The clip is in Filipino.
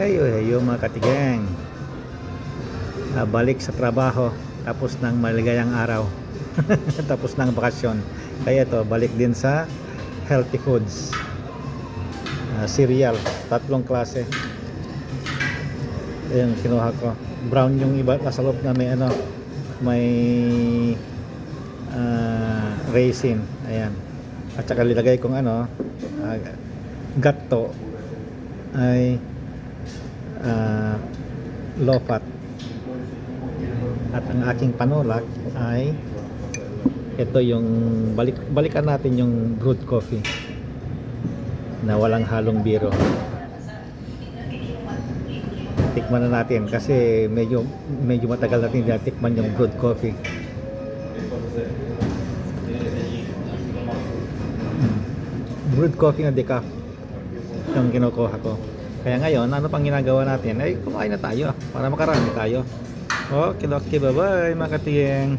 Heyo, heyo mga katigeng. Ah, balik sa trabaho tapos ng maligayang araw. tapos ng bakasyon. Kaya ito, balik din sa healthy foods. Ah, cereal, tatlong klase. Ayun, kinuha ko. Brown yung iba, nasa loob na may ano, may ah, raisin. Ayan. At saka nilagay kong ano, ah, gatto ay ah, low fat. At ang aking panulak ay ito yung balik balikan natin yung brewed coffee na walang halong biro. Tikman na natin kasi medyo medyo matagal natin tikman yung brewed coffee. Brewed coffee na decaf yung kinukuha ko. Kaya ngayon, ano pang ginagawa natin? Ay, kumain na tayo para makarami tayo. Okay, okay, bye-bye mga katiyeng.